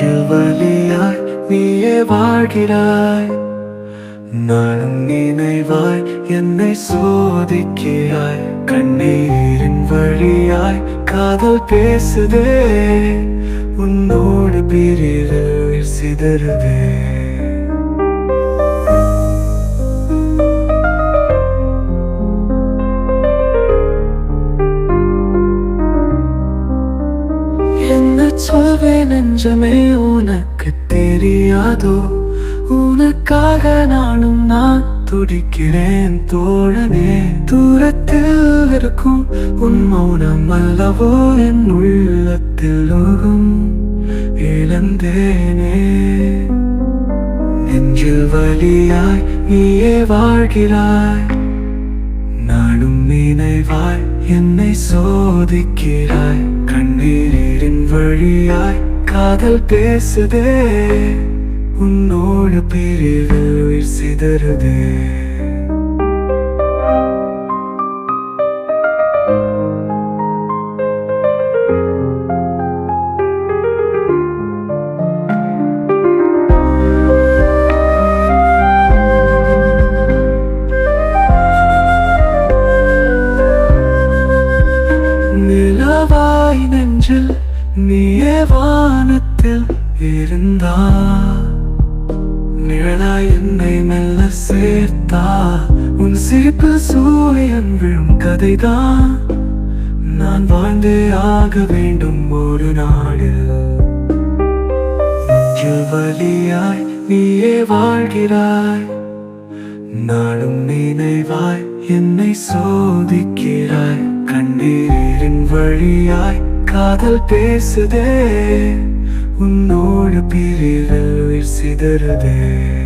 நெஞ்சுவலியாய் நீயே வாழ்கிறாய். நானும் நினைவாய் என்னை சோதிக்கிறாய். கண்ணீரின் வழியாய் காதல் பேசுதே. உன்னோடு பிரிதல் சிதறுதே. என்ன சொல்வேன் நெஞ்சமே உனக்கு தெரியாதோ? உனக்காக நானும் நான் துடிக்கிறேன் தோழனே. தூரத்தில் இருக்கும் உன் மௌனம் அல்லவோ என் உள்ளத்தில் உருகும் இழந்தேனே. நெஞ்சில் வழியாய் நீயே வாழ்கிறாய். நாளும் நினைவாய் என்னை சோதிக்கிறாய். கண்ணீரின் வழியாய் காதல் பேசுதே. உன்னோடு பிரிவில் உயிர் சிதறுதே. காற்றில் நீயே வானத்தில் இருந்தா. நிழலாய் என்னை மெல்ல சேர்த்தா. உன் சிரிப்பு சூரியன் விழும் கதைதான். நான் வாழ்ந்தே ஆக வேண்டும் ஒரு நாளில். வழியாய் நீயே வாழ்கிறாய். நாளும் நினைவாய் என்னை சோதிக்கிறாய். கண்ணீரின் வழியாய் காதல் பேசுதே. உன்னோடு பிரிவில் உயிர் சிதறுதே.